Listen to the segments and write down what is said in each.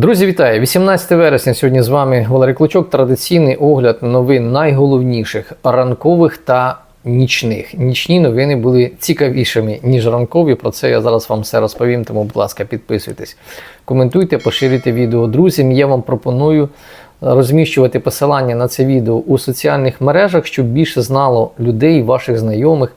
Друзі, вітаю! 18 вересня. Сьогодні з вами Валерій Клочок. Традиційний огляд новин найголовніших ранкових та нічних. Нічні новини були цікавішими, ніж ранкові. Про це я зараз вам все розповім. Тому, будь ласка, підписуйтесь, коментуйте, поширюйте відео друзям. Я вам пропоную розміщувати посилання на це відео у соціальних мережах, щоб більше знало людей, ваших знайомих,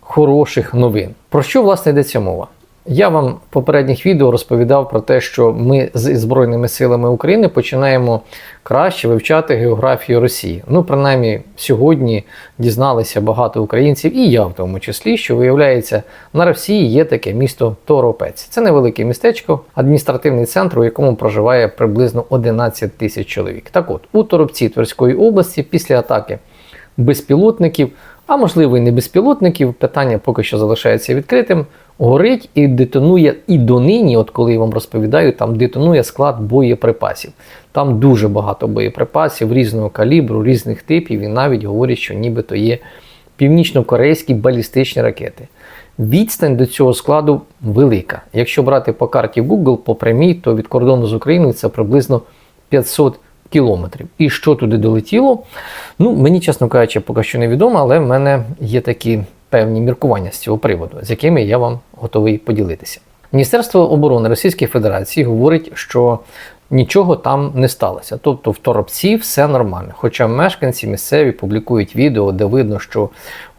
хороших новин. Про що власне йдеться мова? Я вам в попередніх відео розповідав про те, що ми з Збройними силами України починаємо краще вивчати географію Росії. Ну, принаймні, сьогодні дізналися багато українців, і я в тому числі, що виявляється, на Росії є таке місто Торопець. Це невелике містечко, адміністративний центр, у якому проживає приблизно 11 тисяч чоловік. Так от, у Торопці Тверської області після атаки безпілотників, а можливо і не безпілотників, питання поки що залишається відкритим. Горить і детонує і донині, от коли я вам розповідаю, там детонує склад боєприпасів. Там дуже багато боєприпасів різного калібру, різних типів, і навіть говорять, що нібито є північно-корейські балістичні ракети. Відстань до цього складу велика. Якщо брати по карті Google по прямій, то від кордону з Україною це приблизно 500 кілометрів. І що туди долетіло? Ну, мені, чесно кажучи, поки що невідомо, але в мене є такі певні міркування з цього приводу, з якими я вам готовий поділитися. Міністерство оборони Російської Федерації говорить, що нічого там не сталося. Тобто в Торопці все нормально. Хоча мешканці місцеві публікують відео, де видно, що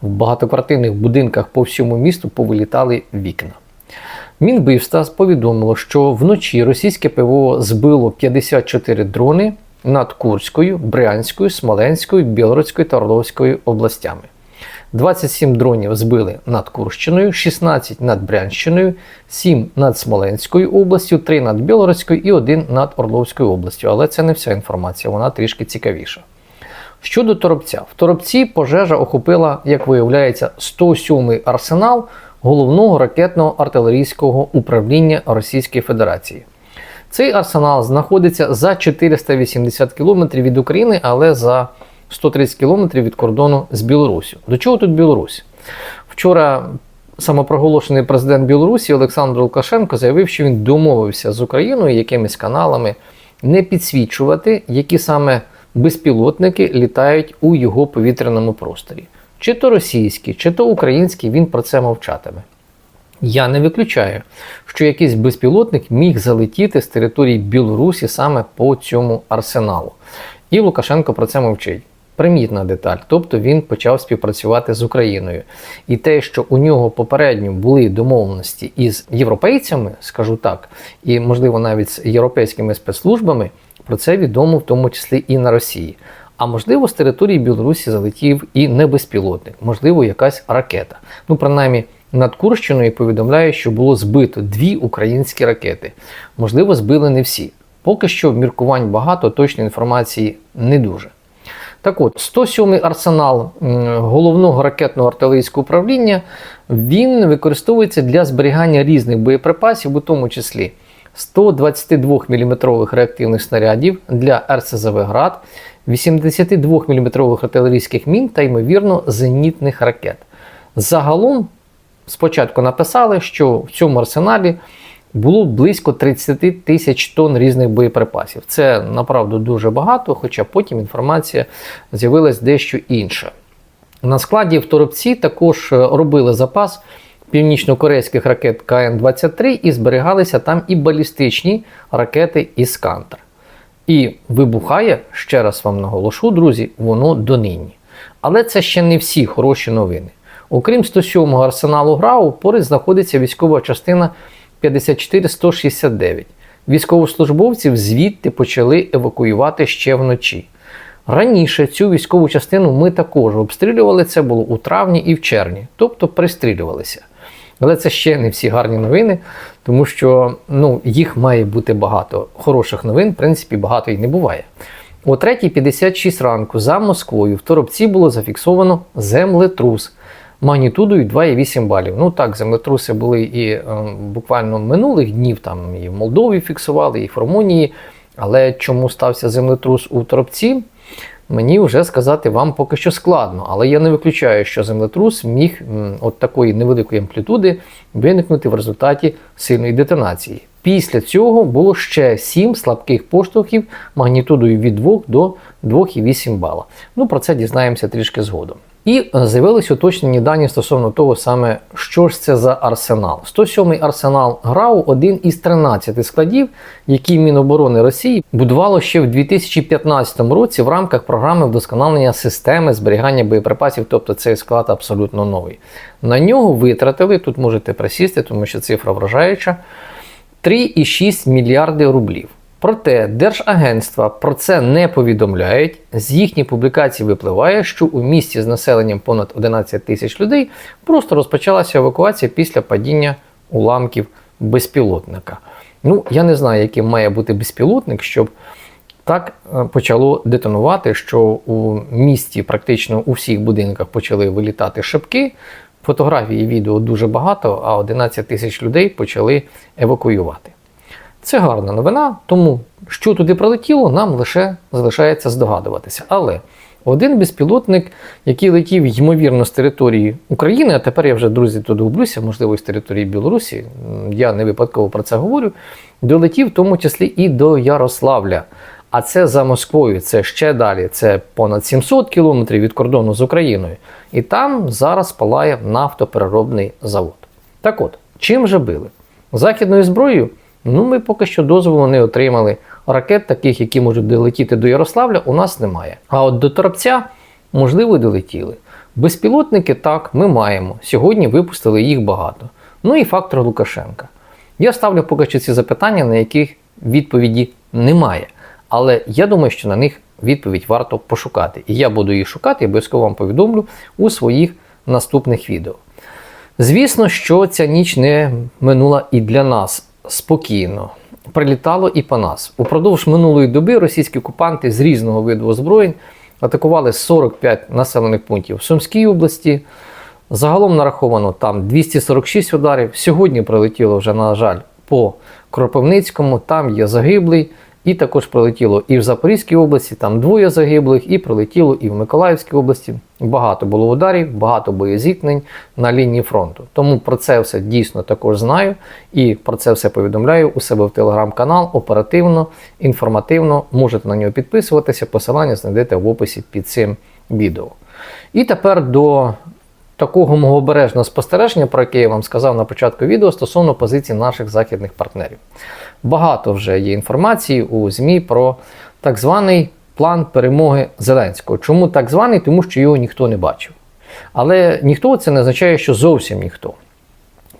в багатоквартирних будинках по всьому місту повилітали вікна. Мінбивства повідомило, що вночі російське ПВО збило 54 дрони над Курською, Брянською, Смоленською, Білоруською та Орловською областями. 27 дронів збили над Курщиною, 16 над Брянщиною, 7 над Смоленською областю, 3 над Білоруською і 1 над Орловською областю. Але це не вся інформація, вона трішки цікавіша. Щодо Торопця, в Торопці пожежа охопила, як виявляється, 107-й арсенал головного ракетно-артилерійського управління Російської Федерації. Цей арсенал знаходиться за 480 кілометрів від України, але за 130 кілометрів від кордону з Білорусі. До чого тут Білорусь? Вчора самопроголошений президент Білорусі Олександр Лукашенко заявив, що він домовився з Україною якимись каналами не підсвічувати, які саме безпілотники літають у його повітряному просторі. Чи то російські, чи то українські, він про це мовчатиме. Я не виключаю, що якийсь безпілотник міг залетіти з території Білорусі саме по цьому арсеналу. І Лукашенко про це мовчить. Примітна деталь, тобто він почав співпрацювати з Україною. І те, що у нього попередньо були домовленості із європейцями, скажу так, і можливо навіть з європейськими спецслужбами, про це відомо в тому числі і на Росії. А можливо, з території Білорусі залетів і не безпілотник, можливо, якась ракета. Ну, принаймні, над Курщиною повідомляє, що було збито дві українські ракети. Можливо, збили не всі. Поки що міркувань багато, точної інформації не дуже. Так от, 107-й арсенал головного ракетного артилерійського управління він використовується для зберігання різних боєприпасів, у тому числі 122 мм реактивних снарядів для РСЗВ ГРАД, 82 мм артилерійських мін та, ймовірно, зенітних ракет. Загалом, спочатку написали, що в цьому арсеналі було близько 30 тисяч тонн різних боєприпасів. Це направду дуже багато, хоча потім інформація з'явилась дещо інша. На складі в Торопці також е, робили запас північно-корейських ракет КН-23 і зберігалися там і балістичні ракети Іскандер. І вибухає, ще раз вам наголошу, друзі, воно донині. Але це ще не всі хороші новини. Окрім 107-го арсеналу ГРАУ, поряд знаходиться військова частина 54169. Військовослужбовців звідти почали евакуювати ще вночі. Раніше цю військову частину ми також обстрілювали, це було у травні і в червні, тобто пристрілювалися. Але це ще не всі гарні новини, тому що ну, їх має бути багато. Хороших новин, в принципі, багато і не буває. О 3.56 ранку за Москвою в Торопці було зафіксовано землетрус магнітудою 2,8 балів. Ну так, землетруси були і е, буквально минулих днів, там і в Молдові фіксували, і в Румунії. Але чому стався землетрус у Торопці? Мені вже сказати вам поки що складно, але я не виключаю, що землетрус міг от такої невеликої амплітуди виникнути в результаті сильної детонації. Після цього було ще 7 слабких поштовхів магнітудою від 2 до 2,8 бала. Ну про це дізнаємося трішки згодом. І е, з'явились уточнені дані стосовно того саме, що ж це за арсенал. 107-й арсенал ГРАУ один із 13 складів, які Міноборони Росії будувало ще в 2015 році в рамках програми вдосконалення системи зберігання боєприпасів, тобто цей склад абсолютно новий. На нього витратили, тут можете присісти, тому що цифра вражаюча, 3,6 мільярди рублів. Проте держагентства про це не повідомляють. З їхніх публікацій випливає, що у місті з населенням понад 11 тисяч людей просто розпочалася евакуація після падіння уламків безпілотника. Ну, я не знаю, яким має бути безпілотник, щоб так е, почало детонувати, що у місті практично у всіх будинках почали вилітати шибки. Фотографій і відео дуже багато, а 11 тисяч людей почали евакуювати. Це гарна новина, тому що туди прилетіло, нам лише залишається здогадуватися. Але один безпілотник, який летів, ймовірно, з території України, а тепер я вже, друзі, туди гублюся, можливо, з території Білорусі, я не випадково про це говорю, долетів в тому числі і до Ярославля. А це за Москвою, це ще далі, це понад 700 кілометрів від кордону з Україною. І там зараз палає нафтопереробний завод. Так от, чим же били? Західною зброєю? Ну, ми поки що дозволу не отримали. Ракет, таких, які можуть долетіти до Ярославля, у нас немає. А от до Торопця, можливо, долетіли. Безпілотники так, ми маємо. Сьогодні випустили їх багато. Ну і фактор Лукашенка. Я ставлю поки що ці запитання, на яких відповіді немає. Але я думаю, що на них відповідь варто пошукати. І я буду їх шукати і обов'язково вам повідомлю у своїх наступних відео. Звісно, що ця ніч не минула і для нас спокійно. Прилітало і по нас. Упродовж минулої доби російські окупанти з різного виду озброєнь атакували 45 населених пунктів в Сумській області. Загалом нараховано там 246 ударів. Сьогодні прилетіло вже, на жаль, по Кропивницькому, там є загиблий. І також прилетіло і в Запорізькій області, там двоє загиблих, і прилетіло і в Миколаївській області. Багато було ударів, багато боєзіткнень на лінії фронту. Тому про це все дійсно також знаю і про це все повідомляю у себе в телеграм-канал оперативно, інформативно. Можете на нього підписуватися. Посилання знайдете в описі під цим відео. І тепер до такого мого обережного спостереження, про яке я вам сказав на початку відео, стосовно позицій наших західних партнерів. Багато вже є інформації у ЗМІ про так званий план перемоги Зеленського. Чому так званий? Тому що його ніхто не бачив. Але ніхто це не означає, що зовсім ніхто.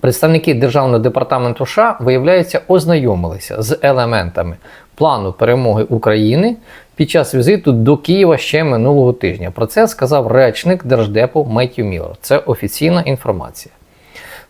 Представники Державного департаменту США, виявляється, ознайомилися з елементами плану перемоги України під час візиту до Києва ще минулого тижня. Про це сказав речник Держдепу Меттью Міллер. Це офіційна інформація.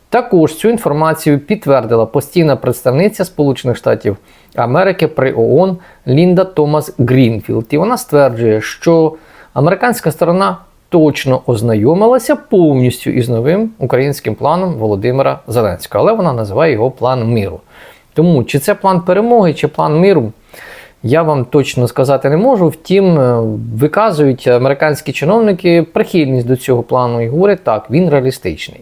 Також цю інформацію підтвердила постійна представниця Сполучених Штатів Америки при ООН Лінда Томас Грінфілд. І вона стверджує, що американська сторона точно ознайомилася повністю із новим українським планом Володимира Зеленського, але вона називає його план миру. Тому чи це план перемоги, чи план миру, я вам точно сказати не можу. Втім, е, виказують американські чиновники прихильність до цього плану і говорять, так, він реалістичний.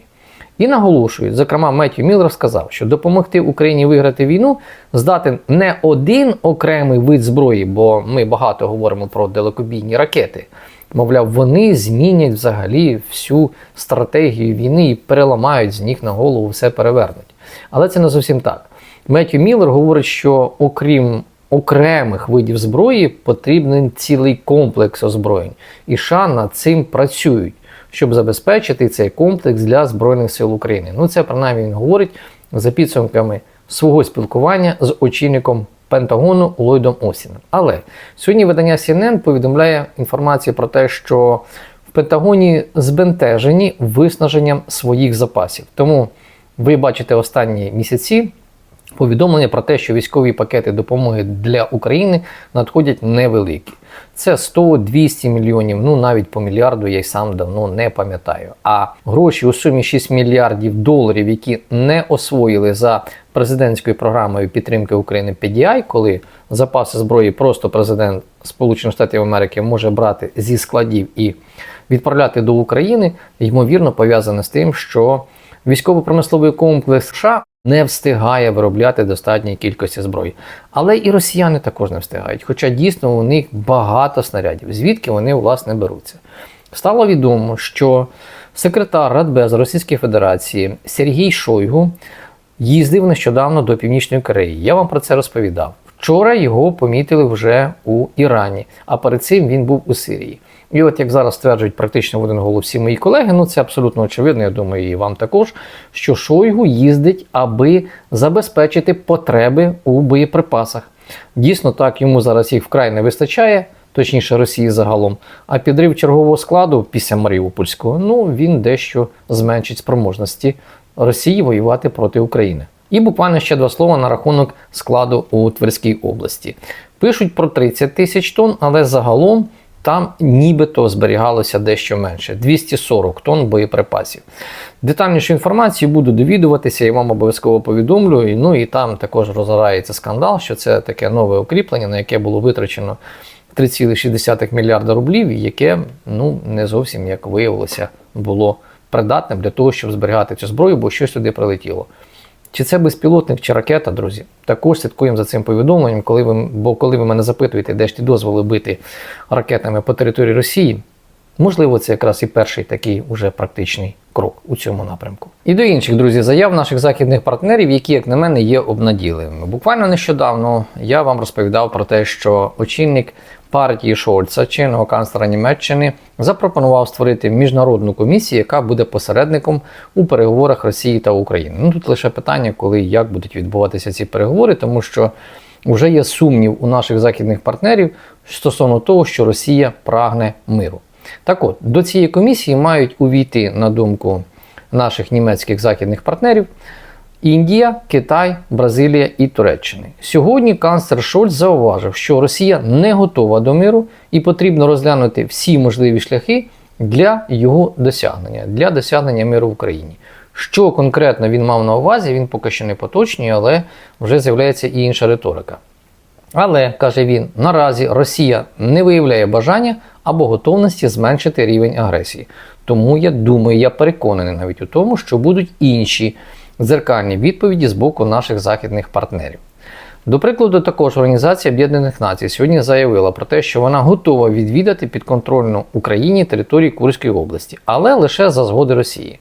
І наголошують, зокрема, Меттю Міллер сказав, що допомогти Україні виграти війну здатен не один окремий вид зброї, бо ми багато говоримо про далекобійні ракети. Мовляв, вони змінять взагалі всю стратегію війни і переламають з ніг на голову, все перевернуть. Але це не зовсім так. Меттю Міллер говорить, що окрім окремих видів зброї потрібен цілий комплекс озброєнь. І США над цим працюють, щоб забезпечити цей комплекс для Збройних сил України. Ну, це принаймні він говорить за підсумками свого спілкування з очільником Пентагону Ллойдом Осіном. Але сьогодні видання CNN повідомляє інформацію про те, що в Пентагоні збентежені виснаженням своїх запасів. Тому ви бачите останні місяці повідомлення про те, що військові пакети допомоги для України надходять невеликі. Це 100-200 мільйонів, ну навіть по мільярду я й сам давно не пам'ятаю. А гроші у сумі 6 мільярдів доларів, які не освоїли за президентською програмою підтримки України PDI, коли запаси зброї просто президент Сполучених Штатів Америки може брати зі складів і відправляти до України, ймовірно пов'язане з тим, що військово-промисловий комплекс США не встигає виробляти достатньої кількості зброї. Але і росіяни також не встигають, хоча дійсно у них багато снарядів, звідки вони власне беруться. Стало відомо, що секретар Радбез Російської Федерації Сергій Шойгу їздив нещодавно до Північної Кореї. Я вам про це розповідав. Вчора його помітили вже у Ірані, а перед цим він був у Сирії. І от як зараз стверджують практично в один голос всі мої колеги, ну це абсолютно очевидно, я думаю, і вам також, що Шойгу їздить, аби забезпечити потреби у боєприпасах. Дійсно, так йому зараз їх вкрай не вистачає, точніше Росії загалом. А підрив чергового складу після Маріупольського, ну він дещо зменшить спроможності Росії воювати проти України. І буквально ще два слова на рахунок складу у Тверській області. Пишуть про 30 тисяч тонн, але загалом там нібито зберігалося дещо менше 240 тонн боєприпасів. Детальнішу інформацію буду довідуватися і вам обов'язково повідомлю. Ну і там також розгорається скандал, що це таке нове укріплення, на яке було витрачено 3,6 мільярда рублів, і яке ну не зовсім як виявилося було придатним для того, щоб зберігати цю зброю, бо щось туди прилетіло. Чи це безпілотник, чи ракета, друзі? Також слідкуємо за цим повідомленням, коли ви, бо коли ви мене запитуєте, де ж ті дозволи бити ракетами по території Росії, можливо, це якраз і перший такий уже практичний крок у цьому напрямку. І до інших друзі, заяв наших західних партнерів, які, як на мене, є обнадійливими. Буквально нещодавно я вам розповідав про те, що очільник партії Шольца, чинного канцлера Німеччини, запропонував створити міжнародну комісію, яка буде посередником у переговорах Росії та України. Ну тут лише питання, коли як будуть відбуватися ці переговори, тому що вже є сумнів у наших західних партнерів стосовно того, що Росія прагне миру. Так от, до цієї комісії мають увійти, на думку наших німецьких західних партнерів, Індія, Китай, Бразилія і Туреччина. Сьогодні канцлер Шольц зауважив, що Росія не готова до миру і потрібно розглянути всі можливі шляхи для його досягнення, для досягнення миру в Україні. Що конкретно він мав на увазі, він поки що не поточнює, але вже з'являється і інша риторика. Але, каже він, наразі Росія не виявляє бажання або готовності зменшити рівень агресії. Тому я думаю, я переконаний навіть у тому, що будуть інші дзеркальні відповіді з боку наших західних партнерів. До прикладу, також Організація Об'єднаних Націй сьогодні заявила про те, що вона готова відвідати підконтрольну Україні території Курської області, але лише за згоди Росії.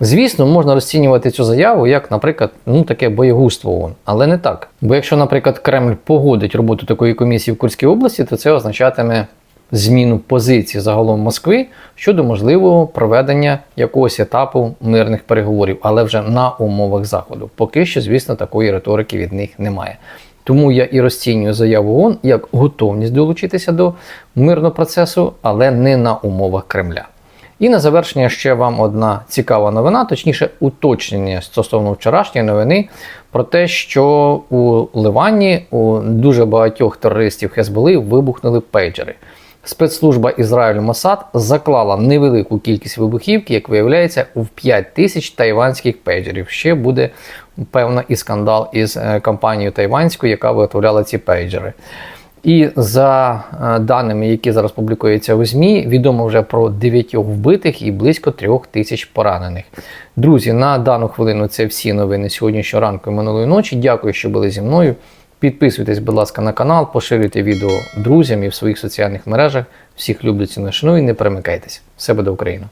Звісно, можна розцінювати цю заяву як, наприклад, ну таке боєгузтво ООН, але не так. Бо якщо, наприклад, Кремль погодить роботу такої комісії в Курській області, то це означатиме зміну позиції загалом Москви щодо можливого проведення якогось етапу мирних переговорів, але вже на умовах Заходу. Поки що, звісно, такої риторики від них немає. Тому я і розцінюю заяву ООН як готовність долучитися до мирного процесу, але не на умовах Кремля. І на завершення ще вам одна цікава новина, точніше, уточнення стосовно вчорашньої новини про те, що у Ливані у дуже багатьох терористів Хезболи вибухнули пейджери. Спецслужба Ізраїлю Мосад заклала невелику кількість вибухівки, як виявляється, в 5 тисяч тайванських пейджерів. Ще буде певно і скандал із е, компанією тайванською, яка виготовляла ці пейджери. І за е, даними, які зараз публікуються у ЗМІ, відомо вже про 9 вбитих і близько 3 тисяч поранених. Друзі, на дану хвилину це всі новини сьогоднішнього ранку і минулої ночі. Дякую, що були зі мною. Підписуйтесь, будь ласка, на канал, поширюйте відео друзям і в своїх соціальних мережах. Всіх люблю ціну шаную і не перемикайтесь. Все буде Україна!